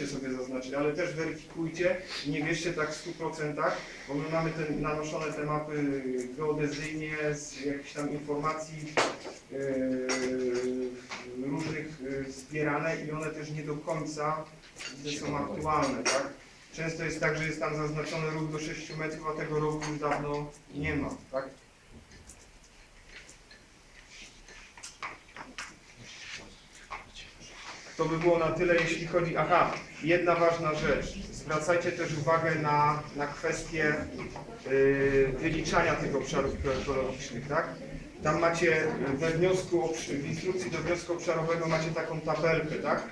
możecie sobie zaznaczyć, ale też weryfikujcie nie wierzcie tak w 100%, bo my mamy te, nanoszone te mapy geodezyjnie z jakichś tam informacji yy, różnych yy, zbierane i one też nie do końca są aktualne, tak? Często jest tak, że jest tam zaznaczony ruch do 6 metrów, a tego rowu już dawno nie ma, tak? To by było na tyle, jeśli chodzi. Aha, jedna ważna rzecz. Zwracajcie też uwagę na, na kwestię yy, wyliczania tych obszarów ekologicznych, tak? Tam macie we wniosku, w instrukcji do wniosku obszarowego macie taką tabelkę, tak?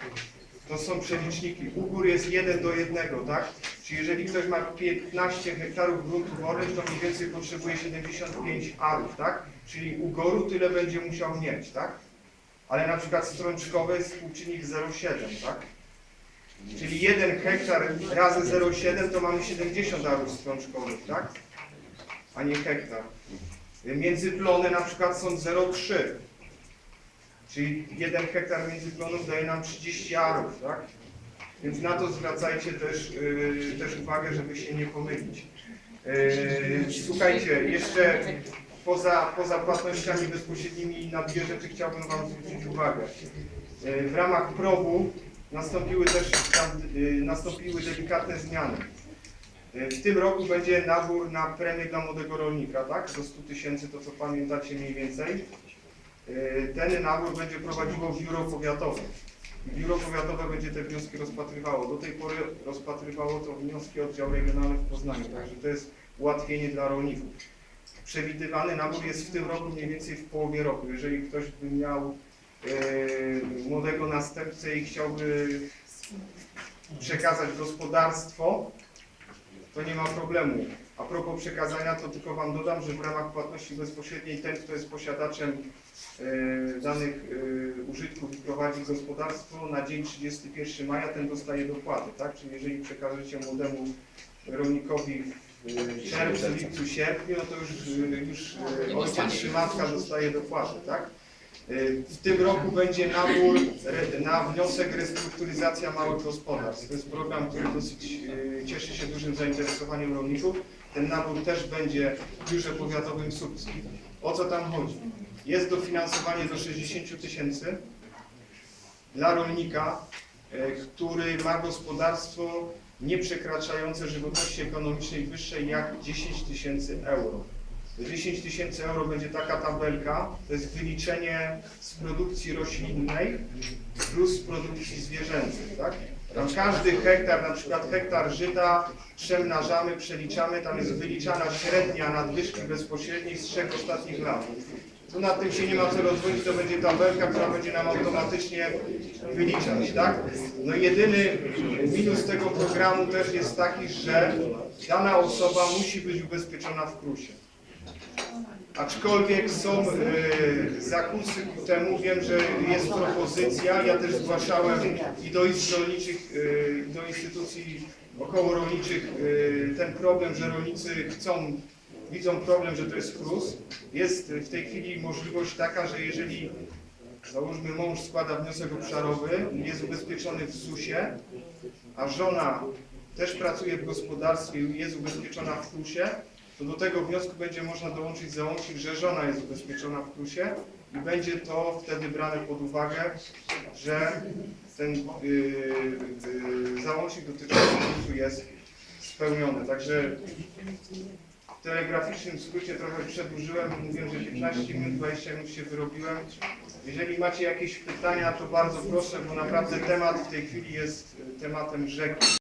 To są przeliczniki. U gór jest 1 do 1, tak? Czyli jeżeli ktoś ma 15 hektarów gruntu wolnych, to mniej więcej potrzebuje 75 arów, tak? Czyli u goru tyle będzie musiał mieć, tak? Ale na przykład strączkowy współczynnik 0,7, tak? Czyli 1 hektar razy 0,7 to mamy 70 arów strączkowych, tak? A nie hektar. Międzyplony na przykład są 0,3. Czyli 1 hektar międzyplonów daje nam 30 arów, tak? Więc na to zwracajcie też, yy, też uwagę, żeby się nie pomylić. Yy, słuchajcie, jeszcze poza, poza płatnościami bezpośrednimi na dwie rzeczy chciałbym Wam zwrócić uwagę. Yy, w ramach probu nastąpiły też yy, nastąpiły delikatne zmiany. Yy, W tym roku będzie nabór na premię dla młodego rolnika, tak? Do 100 tysięcy, to co pamiętacie mniej więcej. Ten nabór będzie prowadziło biuro powiatowe. Biuro powiatowe będzie te wnioski rozpatrywało. Do tej pory rozpatrywało to wnioski oddziału regionalny w Poznaniu, także to jest ułatwienie dla rolników. Przewidywany nabór jest w tym roku mniej więcej w połowie roku. Jeżeli ktoś by miał yy, młodego następcę i chciałby przekazać gospodarstwo, to nie ma problemu. A propos przekazania, to tylko Wam dodam, że w ramach płatności bezpośredniej ten, kto jest posiadaczem e, danych e, użytków i prowadzi gospodarstwo na dzień 31 maja, ten dostaje dopłaty, tak? Czyli jeżeli przekażecie młodemu rolnikowi e, czerwcu, lipcu, sierpniu, no to już, już e, ojciec czy matka dostaje dopłaty, tak? E, W tym roku będzie nabór na wniosek restrukturyzacja małych gospodarstw. To jest program, który dosyć e, cieszy się dużym zainteresowaniem rolników. Ten nabór też będzie w biurze powiatowym Słupskim. O co tam chodzi? Jest dofinansowanie do 60 tysięcy dla rolnika, który ma gospodarstwo nie przekraczające żywotności ekonomicznej wyższej jak 10 tysięcy euro. 10 tysięcy euro będzie taka tabelka, to jest wyliczenie z produkcji roślinnej plus produkcji zwierzęcej, tak? Tam każdy hektar, na przykład hektar żyta, przemnażamy, przeliczamy, tam jest wyliczana średnia nadwyżki bezpośredniej z trzech ostatnich lat. Tu nad tym się nie ma co rozwodzić, to będzie tabelka, która będzie nam automatycznie wyliczać, tak? No jedyny minus tego programu też jest taki, że dana osoba musi być ubezpieczona w KRUSie. Aczkolwiek są e, zakusy ku temu, wiem, że jest propozycja, ja też zgłaszałem i do izb rolniczych, e, do instytucji okołorolniczych e, ten problem, że rolnicy chcą, widzą problem, że to jest KRUS. Jest w tej chwili możliwość taka, że jeżeli załóżmy mąż składa wniosek obszarowy, jest ubezpieczony w ZUS-ie, a żona też pracuje w gospodarstwie i jest ubezpieczona w KRUS-ie, to do tego wniosku będzie można dołączyć załącznik, że żona jest ubezpieczona w KRUS-ie i będzie to wtedy brane pod uwagę, że ten yy, yy, załącznik dotyczący KRUS-u jest spełniony. Także w telegraficznym skrócie trochę przedłużyłem, mówiłem, że 15 minut, 20 minut się wyrobiłem. Jeżeli macie jakieś pytania, to bardzo proszę, bo naprawdę temat w tej chwili jest tematem rzeki.